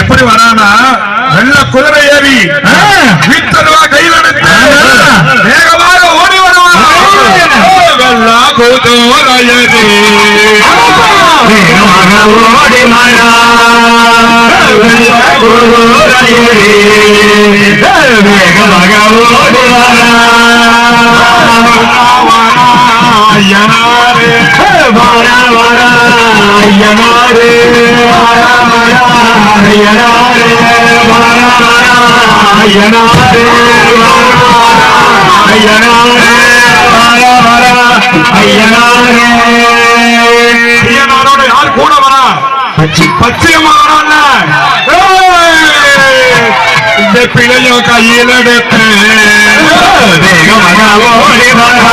எப்படி வரானா? நல்ல குதிரை ஏறி வீட்டருவா கையில் எடுத்து வேகமாக ஓடி வருவான். குதிரையடி ஓடி மாயா குதிரையடி வர வர ஐயனாரே வர வர ஐயனாரே வர வர ஐயனாரே வர வர ஐயனாரே வர வர ஐயனாரே ஐயனாரோட யார் கூட வரா பச்சையம்மா வரான்ல இந்த பிள்ளையும் கையில் எடுத்து வேகமாக ஓடி வரா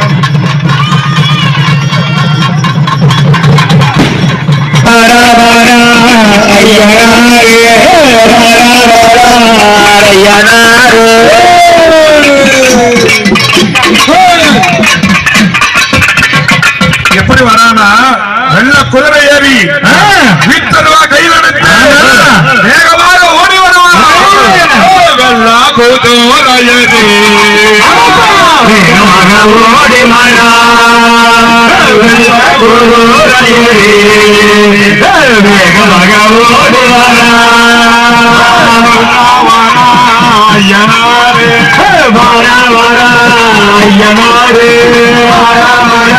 சதாசிவமுத்தியே எப்படி வரானா? வெள்ள குதிரை ஏறி வீட்டருவா கையில் எடுத்து வேகமாக ஓடி வருவான். வெள்ள குதிரையரே ஓடி மழா வர வர ஐயனாரே வர வர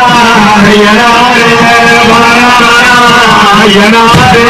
ஐயனாரே வர வர ஐயனாரே